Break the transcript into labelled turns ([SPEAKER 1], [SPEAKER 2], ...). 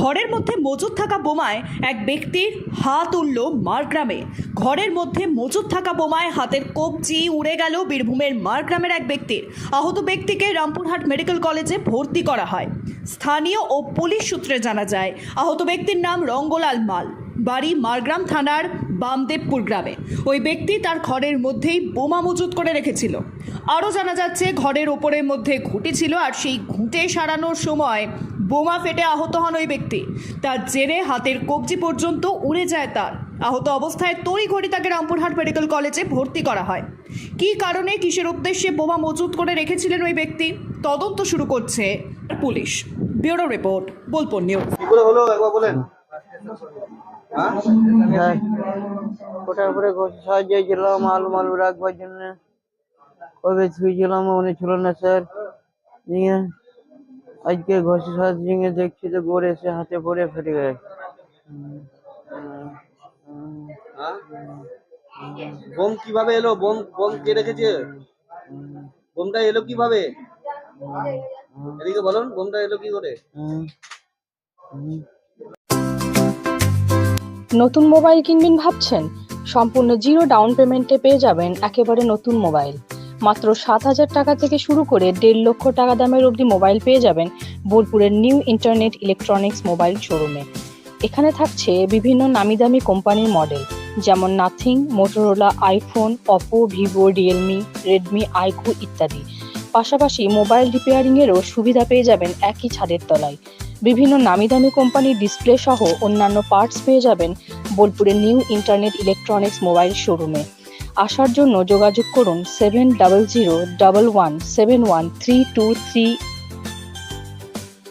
[SPEAKER 1] ঘরের মধ্যে মজুদ থাকা বোমায় এক ব্যক্তির হাত উঠল মারগ্রামে। ঘরের মধ্যে মজুদ থাকা বোমায় হাতের কবজি উড়ে গেল বীরভূমের মারগ্রামের এক ব্যক্তির। আহত ব্যক্তিকে রামপুরহাট মেডিকেল কলেজে ভর্তি করা হয়। স্থানীয় ও পুলিশ সূত্রে জানা যায়, আহত ব্যক্তির নাম রঙ্গলাল মাল। বাড়ি মারগ্রাম থানার বামদেবপুর গ্রামে। ওই ব্যক্তি তার ঘরের মধ্যেই বোমা মজুত করে রেখেছিল। আরও জানা যাচ্ছে, ঘরের ওপরের মধ্যে ঘুঁটি ছিল আর সেই ঘুঁটে সারানোর সময় বোমা ফেটে আহত হন ওই ব্যক্তি। তার জেরে হাতের কবজি পর্যন্ত উড়ে যায় তার। আহত অবস্থায় তড়িঘড়ি তাকে রামপুরহাট মেডিকেল কলেজে ভর্তি করা হয়। কী কারণে, কিসের উদ্দেশ্যে বোমা মজুত করে রেখেছিলেন ওই ব্যক্তি? তদন্ত শুরু করছে police. Bureau report, Bolpur news.
[SPEAKER 2] হলো, একবার বলেন?
[SPEAKER 3] ওটার উপরে ঘষে সাহায্য ছিলাম আলু মালু রাখবার জন্য। কবে ছুঁয়েছিলাম মনে ছিল না স্যার। নিয়ে আজকে ঘষে সাহায্য দেখছি তো গড়ে এসে হাতে পড়ে ফেটে গেছে।
[SPEAKER 2] হ্যাঁ বোম কীভাবে এলো? বোম বোম কে রেখেছে? বোমটা এলো কীভাবে? এদিকে বলুন বোমটা এলো কি করে।
[SPEAKER 4] নতুন মোবাইল কিনবেন ভাবছেন? সম্পূর্ণ জিরো ডাউন পেমেন্টে পেয়ে যাবেন একেবারে নতুন মোবাইল। মাত্র সাত হাজার টাকা থেকে শুরু করে দেড় লক্ষ টাকা দামের অবধি মোবাইল পেয়ে যাবেন বোলপুরের নিউ ইন্টারনেট ইলেকট্রনিক্স মোবাইল শোরুমে। এখানে থাকছে বিভিন্ন নামি দামি কোম্পানির মডেল, যেমন Nothing, Motorola, iPhone, Oppo, Vivo, Realme, Redmi, iQOO ইত্যাদি। পাশাপাশি মোবাইল রিপেয়ারিংয়েরও সুবিধা পেয়ে যাবেন একই ছাদের তলায়। বিভিন্ন নামি দামি কোম্পানির ডিসপ্লে সহ অন্যান্য পার্টস পেয়ে যাবেন বোলপুরের নিউ ইন্টারনেট ইলেকট্রনিক্স মোবাইল শোরুমে আসার জন্য যোগাযোগ করুন seven double zero double one seven one three two three